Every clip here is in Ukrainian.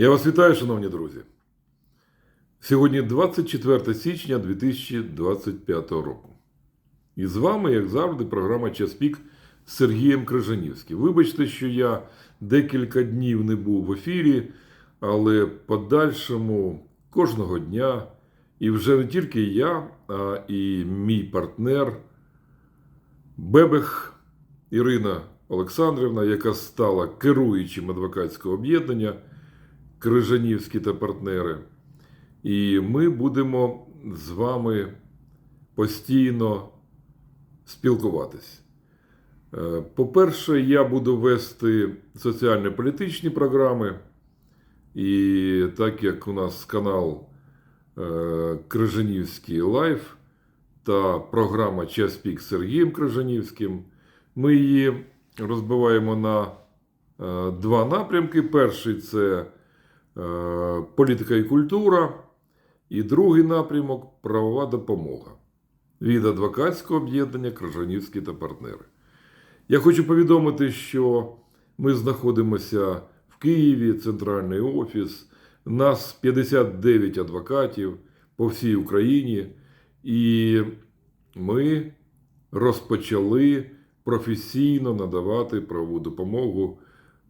Я вас вітаю, шановні друзі. Сьогодні 24 січня 2025 року. І з вами, як завжди, програма Час пік з Сергієм Крижанівським. Вибачте, що я декілька днів не був в ефірі, але подальшому кожного дня, і вже не тільки я, а і мій партнер Бебех Ірина Олександрівна, яка стала керуючим адвокатського об'єднання Крижанівські та партнери. І ми будемо з вами постійно спілкуватись. Е, По-перше, я буду вести соціально-політичні програми. І так як у нас канал е, Крижанівський Лайф та програма Час пік Сергієм Крижанівським, ми її розбиваємо на е, два напрямки. Перший це політика і культура, і другий напрямок правова допомога від адвокатського об'єднання Крижанівські та партнери. Я хочу повідомити, що ми знаходимося в Києві, центральний офіс. Нас 59 адвокатів по всій Україні, і ми розпочали професійно надавати правову допомогу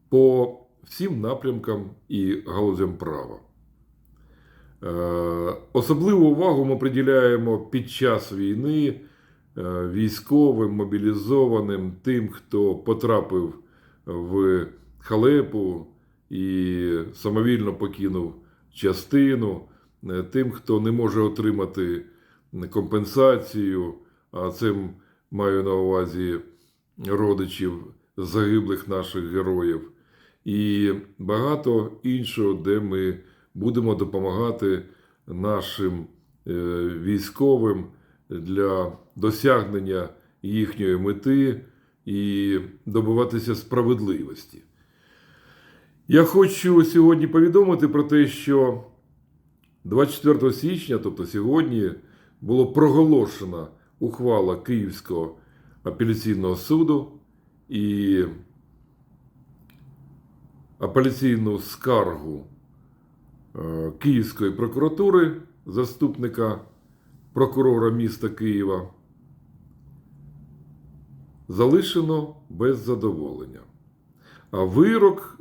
по всім напрямкам і галузям права. Е, Особливу увагу ми приділяємо під час війни е, військовим, мобілізованим, тим, хто потрапив в халепу і самовільно покинув частину, е, тим, хто не може отримати компенсацію, а цим маю на увазі родичів загиблих наших героїв, і багато іншого, де ми будемо допомагати нашим е, військовим для досягнення їхньої мети і добиватися справедливості. Я хочу сьогодні повідомити про те, що 24 січня, тобто сьогодні, було проголошена ухвала Київського апеляційного суду і апеляційну скаргу е, Київської прокуратури, заступника прокурора міста Києва, залишено без задоволення. А вирок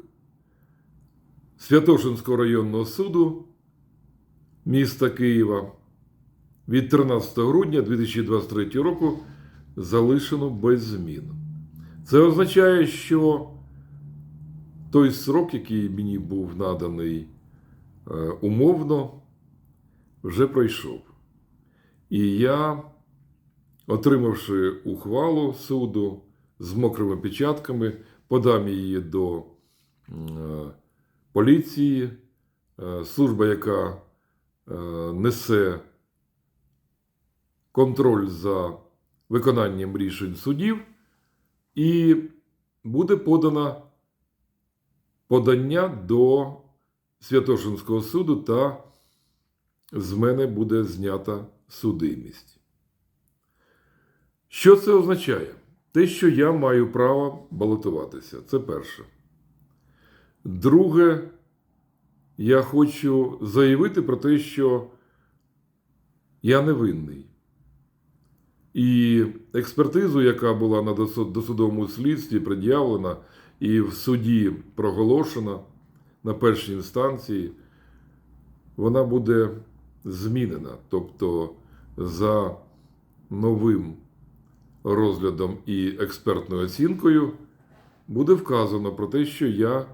Святошинського районного суду міста Києва від 13 грудня 2023 року залишено без змін. Це означає, що той срок, який мені був наданий е, умовно, вже пройшов. І я, отримавши ухвалу суду з мокрими печатками, подам її до е, поліції, е, служба, яка несе контроль за виконанням рішень судів, і буде подано подання до Святошинського суду та з мене буде знята судимість. Що це означає? Те, що я маю право балотуватися. Це перше. Друге, я хочу заявити про те, що я невинний. І експертизу, яка була на досудовому слідстві пред'явлена і в суді проголошена на першій інстанції, вона буде змінена. Тобто за новим розглядом і експертною оцінкою буде вказано про те, що я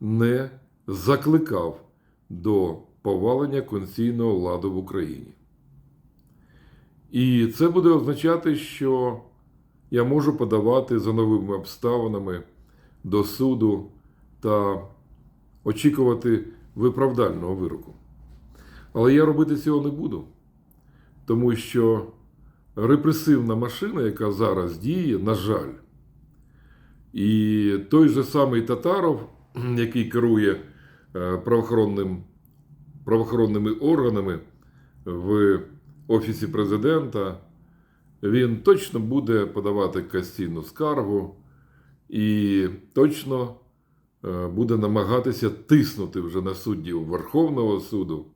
не закликав до повалення конституційного ладу в Україні. І це буде означати, що я можу подавати за новими обставинами до суду та очікувати виправдального вироку. Але я робити цього не буду, тому що репресивна машина, яка зараз діє, на жаль, і той же самий Татаров, який керує е, правоохоронним, правоохоронними органами в Офісі президента, він точно буде подавати кастійну скаргу і точно е, буде намагатися тиснути вже на суддів Верховного суду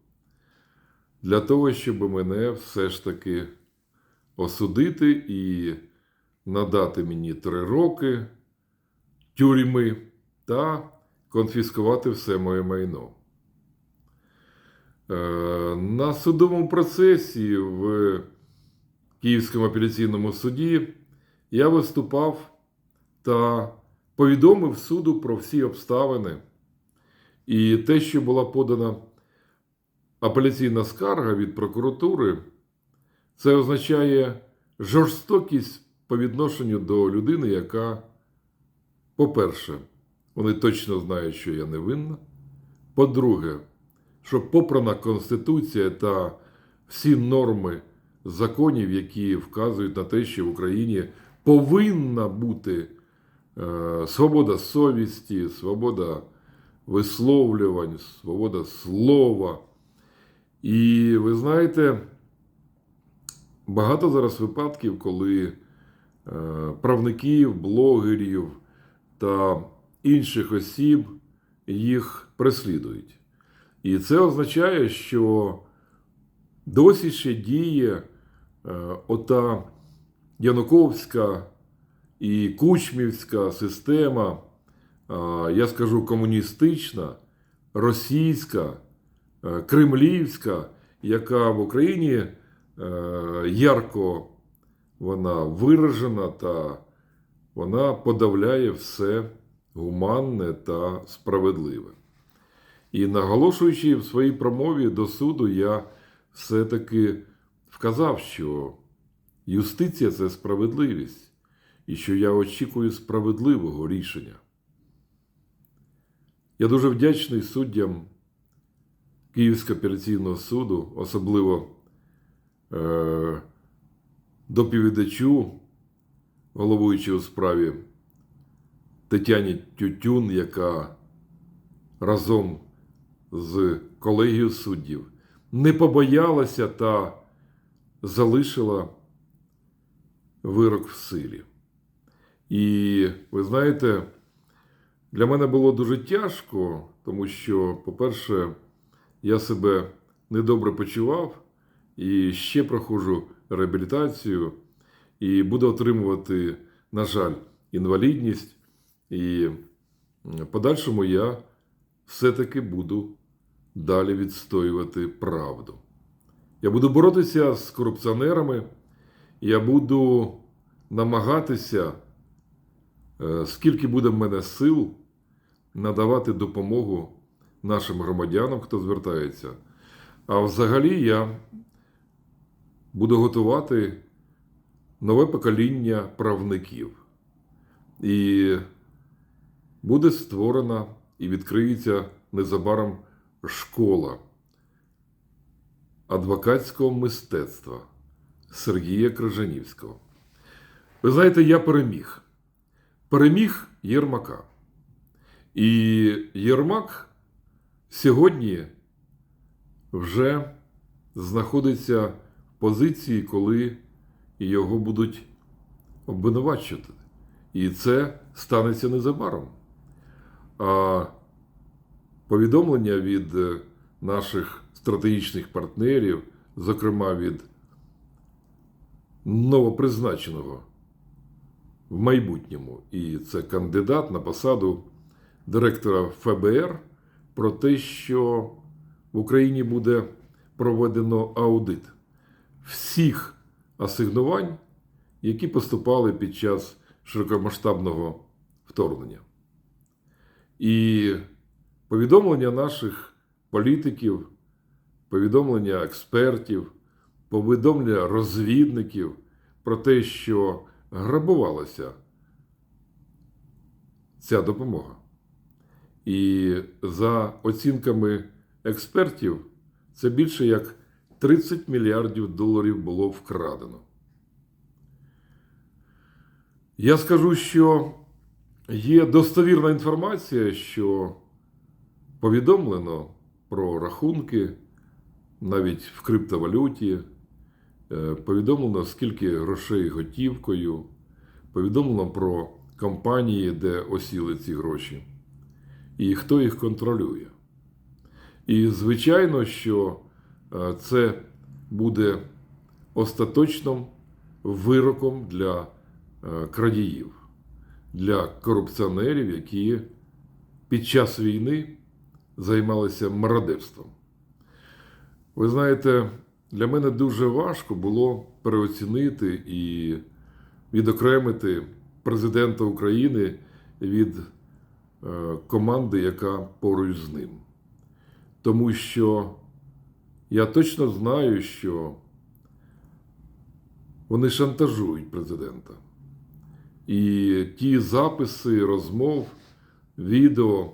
для того, щоб мене все ж таки осудити і надати мені три роки тюрми та конфіскувати все моє майно. Е, На судовому процесі в Київському апеляційному суді я виступав та повідомив суду про всі обставини і те, що була подана апеляційна скарга від прокуратури, це означає жорстокість по відношенню до людини, яка, по-перше, вони точно знають, що я не винна. По-друге, що попрана Конституція та всі норми законів, які вказують на те, що в Україні повинна бути свобода совісті, свобода висловлювань, свобода слова. І ви знаєте, багато зараз випадків, коли е, правників, блогерів та інших осіб їх переслідують. І це означає, що досі ще діє е, ота Януковська і Кучмівська система, я скажу комуністична, російська, е, кремлівська, яка в Україні е, ярко вона виражена та вона подавляє все гуманне та справедливе. І наголошуючи в своїй промові до суду, я все-таки вказав, що юстиція це справедливість, і що я очікую справедливого рішення. Я дуже вдячний суддям Київського апеляційного суду, особливо е, доповідачу, головуючи у справі Тетяні Тютюн, яка разом з колегією суддів не побоялася та залишила вирок в силі. І ви знаєте, для мене було дуже тяжко, тому що, по-перше, я себе недобре почував і ще проходжу реабілітацію, і буду отримувати, на жаль, інвалідність. І в подальшому я все-таки буду далі відстоювати правду. Я буду боротися з корупціонерами, я буду намагатися, скільки буде в мене сил, надавати допомогу нашим громадянам, хто звертається. А взагалі я буду готувати нове покоління правників. І буде створена і відкриється незабаром школа адвокатського мистецтва Сергія Крижанівського. Ви знаєте, я переміг. Переміг Єрмака. І Єрмак сьогодні вже знаходиться в позиції, коли його будуть обвинувачувати. І це станеться незабаром. А повідомлення від е, наших стратегічних партнерів, зокрема від новопризначеного в майбутньому, і це кандидат на посаду директора ФБР, про те, що в Україні буде проведено аудит всіх асигнувань, які поступали під час широкомасштабного вторгнення. І повідомлення наших політиків, повідомлення експертів, повідомлення розвідників про те, що грабувалася ця допомога. І за оцінками експертів, це більше як 30 мільярдів доларів було вкрадено. Я скажу, що є достовірна інформація, що повідомлено про рахунки навіть в криптовалюті, повідомлено, скільки грошей готівкою, повідомлено про компанії, де осіли ці гроші. і хто їх контролює. І звичайно, що е, це буде остаточним вироком для е, крадіїв, для корупціонерів, які під час війни займалися мародерством. Ви знаєте, для мене дуже важко було переоцінити і відокремити президента України від е, команди, яка поруч з ним. Тому що я точно знаю, що вони шантажують президента. І ті записи розмов, відео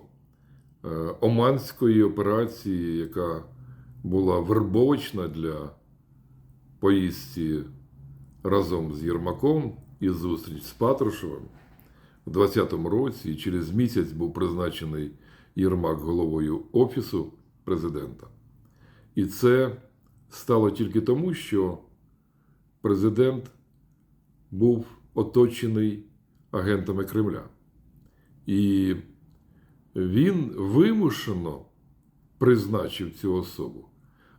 е, Оманської операції, яка була вербовочна для поїздці разом з Єрмаком і зустріч з Патрушевим у 2020 році, і через місяць був призначений Єрмак головою Офісу президента. І це стало тільки тому, що президент був оточений агентами Кремля. І він вимушено призначив цю особу.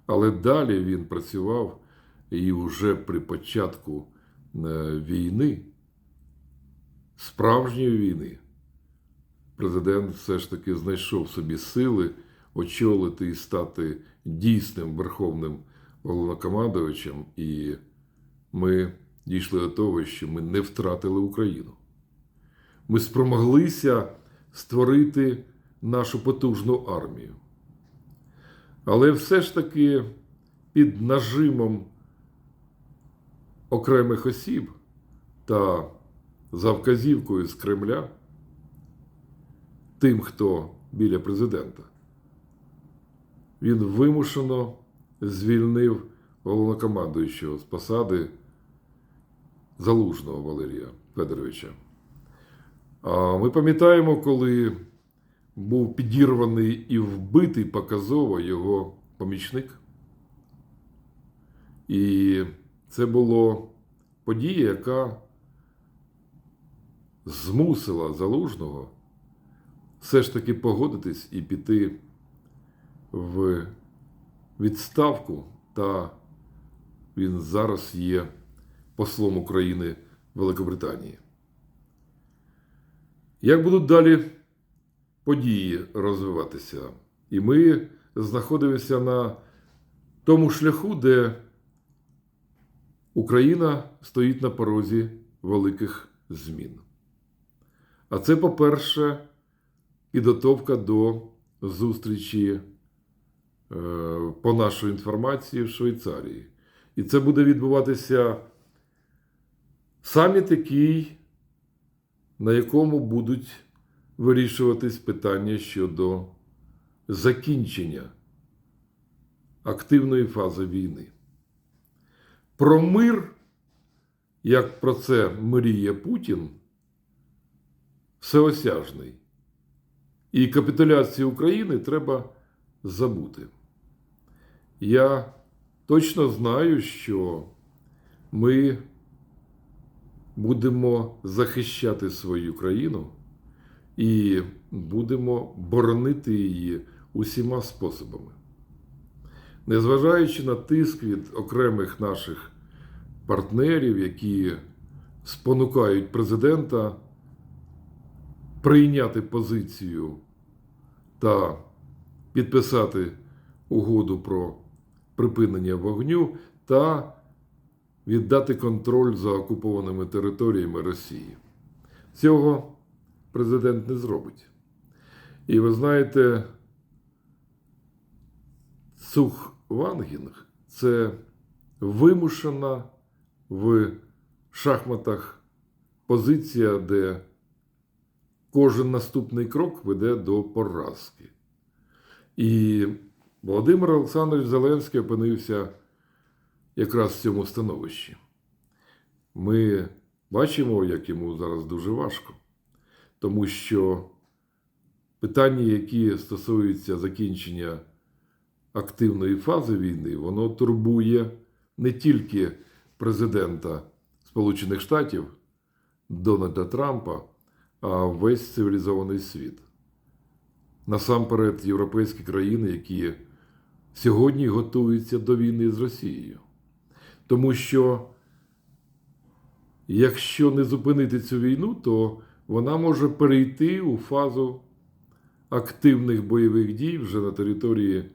Але далі він працював і вже при початку е, війни, справжньої війни, президент все ж таки знайшов собі сили очолити і стати дійсним верховним головнокомандувачем. І ми дійшли до того, що ми не втратили Україну. Ми спромоглися створити нашу потужну армію. Але все ж таки під нажимом окремих осіб та за вказівкою з Кремля тим, хто біля президента, він вимушено звільнив головнокомандуючого з посади Залужного Валерія Федоровича. А ми пам'ятаємо, коли був підірваний і вбитий показово його помічник. І це була подія, яка змусила залужного все ж таки погодитись і піти в відставку, та він зараз є послом України Великобританії. Як будуть далі події розвиватися? І ми знаходимося на тому шляху, де Україна стоїть на порозі великих змін. А це, по-перше, підготовка до зустрічі, е, по нашій інформації, в Швейцарії. І це буде відбуватися саміт, який, на якому будуть вирішуватись питання щодо закінчення активної фази війни. Про мир, як про це мріє Путін, всеосяжний. І капітуляцію України треба забути. Я точно знаю, що ми будемо захищати свою країну і будемо боронити її усіма способами. Незважаючи на тиск від окремих наших партнерів, які спонукають президента прийняти позицію та підписати угоду про припинення вогню та віддати контроль за окупованими територіями Росії. Цього президент не зробить. І ви знаєте, Цух Вангінг це вимушена в шахматах позиція, де кожен наступний крок веде до поразки. І Володимир Олександрович Зеленський опинився якраз в цьому становищі. Ми бачимо, як йому зараз дуже важко, тому що питання, які стосуються закінчення активної фази війни, воно турбує не тільки президента Сполучених Штатів Дональда Трампа, а весь цивілізований світ. насамперед європейські країни, які сьогодні готуються до війни з Росією. Тому що якщо не зупинити цю війну, то вона може перейти у фазу активних бойових дій вже на території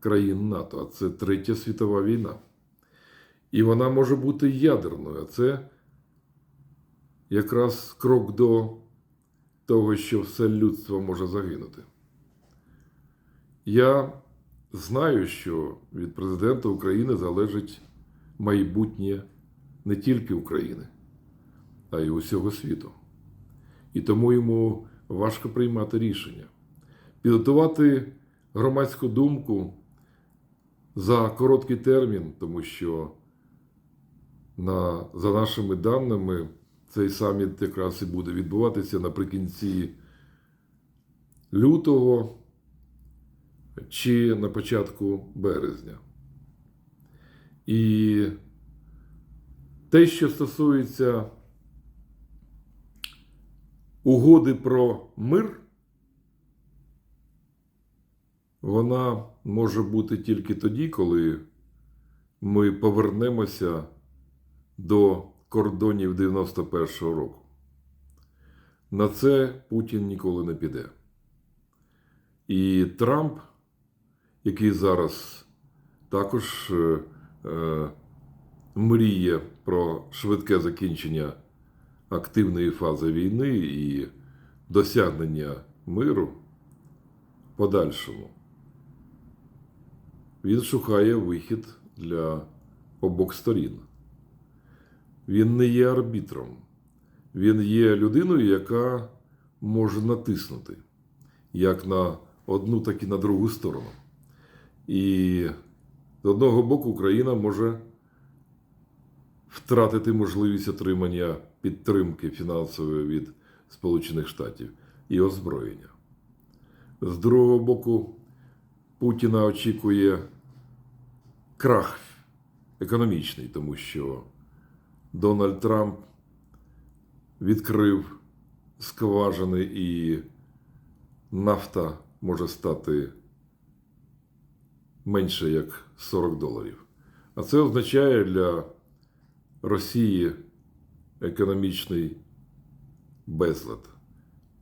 країн НАТО, а це Третя світова війна. І вона може бути ядерною, а це якраз крок до того, що все людство може загинути. Я знаю, що від президента України залежить майбутнє не тільки України, а й усього світу. І тому йому важко приймати рішення. Підготувати громадську думку за короткий термін, тому що на, за нашими даними цей саміт якраз і буде відбуватися наприкінці лютого чи на початку березня. І те, що стосується угоди про мир, вона може бути тільки тоді, коли ми повернемося до кордонів 91-го року. На це Путін ніколи не піде. І Трамп, який зараз також е, е, мріє про швидке закінчення активної фази війни і досягнення миру подальшому, він шукає вихід для обох сторін. Він не є арбітром. Він є людиною, яка може натиснути як на одну, так і на другу сторону. І з одного боку Україна може втратити можливість отримання підтримки фінансової від Сполучених Штатів і озброєння. З другого боку, Путіна очікує крах економічний, тому що Дональд Трамп відкрив скважини і нафта може стати менше як 40 доларів. А це означає для Росії економічний безлад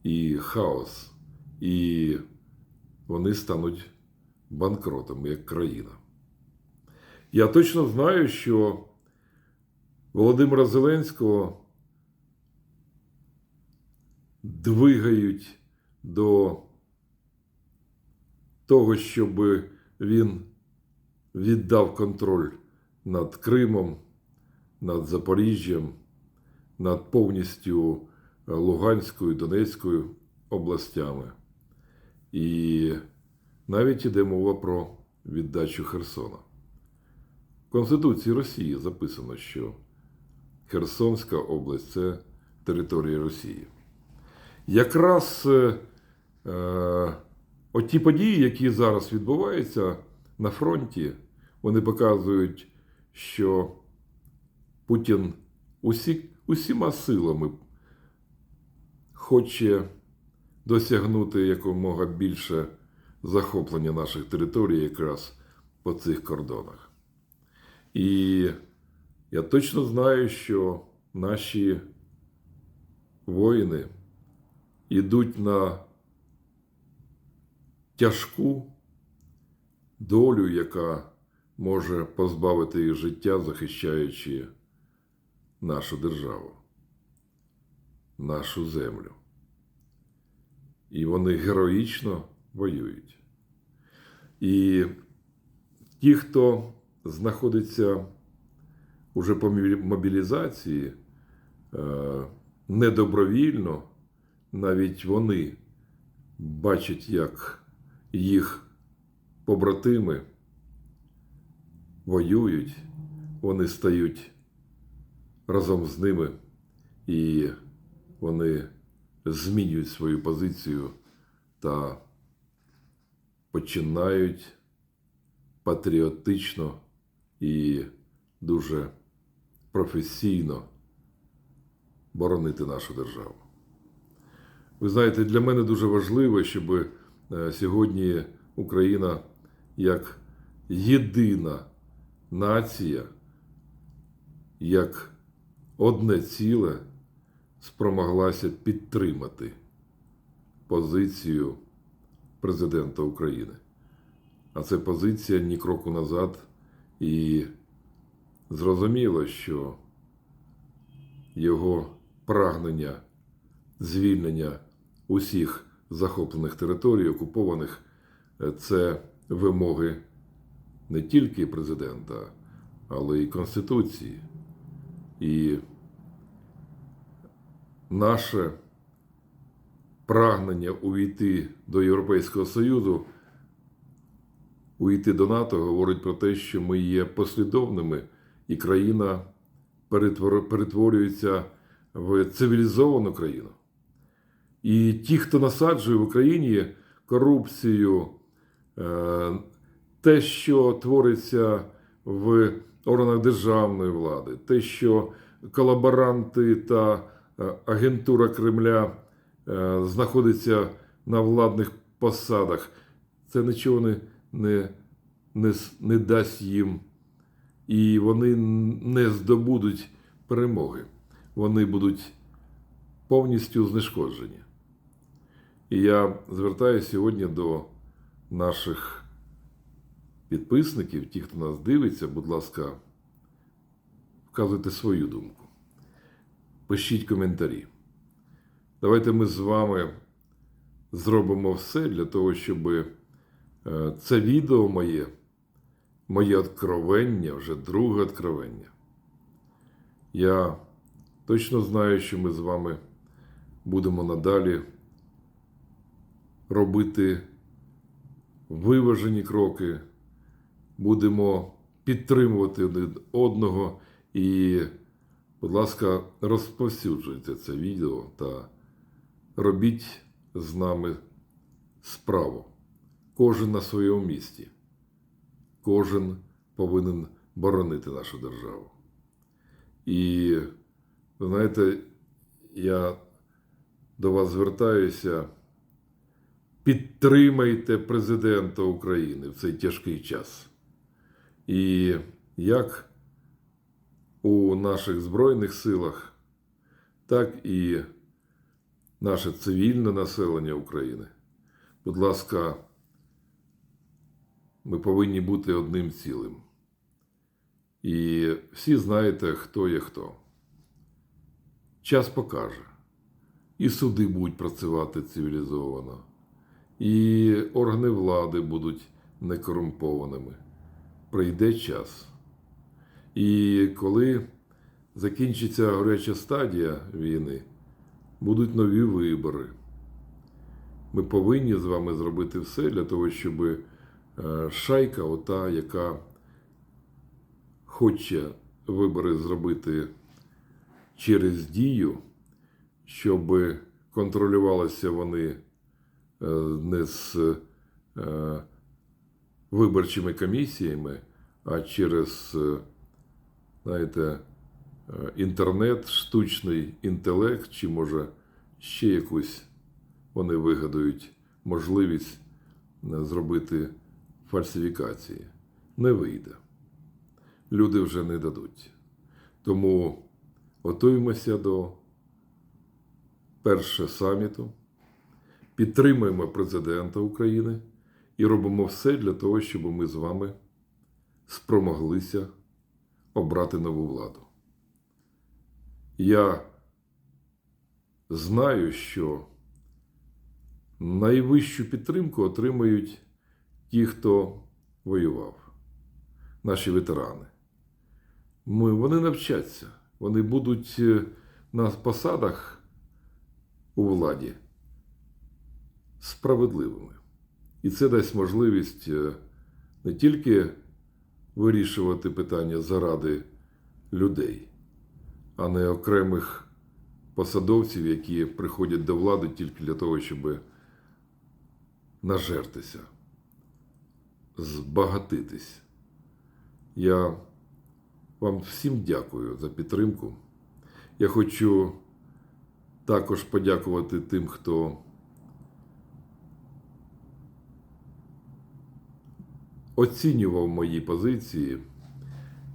і хаос, і вони стануть банкротами як країна. Я точно знаю, що Володимира Зеленського двигають до того, щоб він віддав контроль над Кримом, над Запоріжжям, над повністю Луганською, Донецькою областями. І навіть іде мова про віддачу Херсона. В Конституції Росії записано, що Херсонська область це територія Росії. Якраз е, е, оті події, які зараз відбуваються на фронті, вони показують, що Путін усі, усіма силами хоче досягнути якомога більше захоплення наших територій якраз по цих кордонах. І я точно знаю, що наші воїни йдуть на тяжку долю, яка може позбавити їх життя, захищаючи нашу державу, нашу землю. І вони героїчно воюють. І ті, хто знаходиться уже по мобілізації е, недобровільно, навіть вони бачать, як їх побратими воюють, вони стають разом з ними і вони змінюють свою позицію та починають патріотично і дуже професійно боронити нашу державу. Ви знаєте, для мене дуже важливо, щоб е, сьогодні Україна як єдина нація, як одне ціле спромоглася підтримати позицію президента України. А це позиція ні кроку назад. І зрозуміло, що його прагнення звільнення усіх захоплених територій, окупованих, е, це вимоги не тільки президента, але й Конституції. І наше прагнення увійти до Європейського Союзу, увійти до НАТО, говорить про те, що ми є послідовними, і країна перетворюється в цивілізовану країну. І ті, хто насаджує в Україні корупцію, е, те, що твориться в органах державної влади, те, що колаборанти та е, агентура Кремля е, знаходиться на владних посадах, це нічого не, не, не, не дасть їм. І вони не здобудуть перемоги. Вони будуть повністю знешкоджені. І я звертаюся сьогодні до наших підписників, ті, хто нас дивиться, будь ласка, вказуйте свою думку. Пишіть коментарі. Давайте ми з вами зробимо все для того, щоб е, це відео моє, моє откровення, вже друге откровення. Я точно знаю, що ми з вами будемо надалі робити виважені кроки, будемо підтримувати один одного і, будь ласка, розповсюджуйте це відео та робіть з нами справу. Кожен на своєму місці. Кожен повинен боронити нашу державу. І, ви знаєте, я до вас звертаюся. Підтримайте президента України в цей тяжкий час. І як у наших Збройних силах, так і наше цивільне населення України. Будь ласка, ми повинні бути одним цілим. І всі знаєте, хто є хто. Час покаже. І суди будуть працювати цивілізовано, і органи влади будуть некорумпованими. Прийде час. І коли закінчиться гаряча стадія війни, будуть нові вибори. Ми повинні з вами зробити все для того, щоб е, шайка, ота, яка хоче вибори зробити через дію, щоб контролювалися вони е, не з е, виборчими комісіями, а через, е, знаєте, е, інтернет, штучний інтелект, чи може ще якусь вони вигадають можливість е, зробити фальсифікації. Не вийде. Люди вже не дадуть. Тому готуємося до першого саміту, підтримуємо президента України і робимо все для того, щоб ми з вами спромоглися обрати нову владу. Я знаю, що найвищу підтримку отримають ті, хто воював, наші ветерани. Ми, вони навчаться, вони будуть е, на посадах у владі справедливими. І це дасть можливість е, не тільки вирішувати питання заради людей, а не окремих посадовців, які приходять до влади тільки для того, щоб нажертися, збагатитись. Я вам всім дякую за підтримку. Я хочу також подякувати тим, хто оцінював мої позиції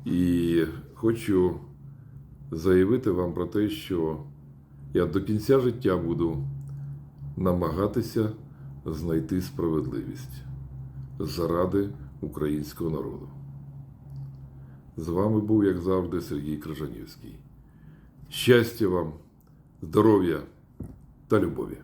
і хочу заявити вам про те, що я до кінця життя буду намагатися знайти справедливість заради українського народу. З вами був, як завжди, Сергій Крижанівський. Щастя вам, здоров'я та любові!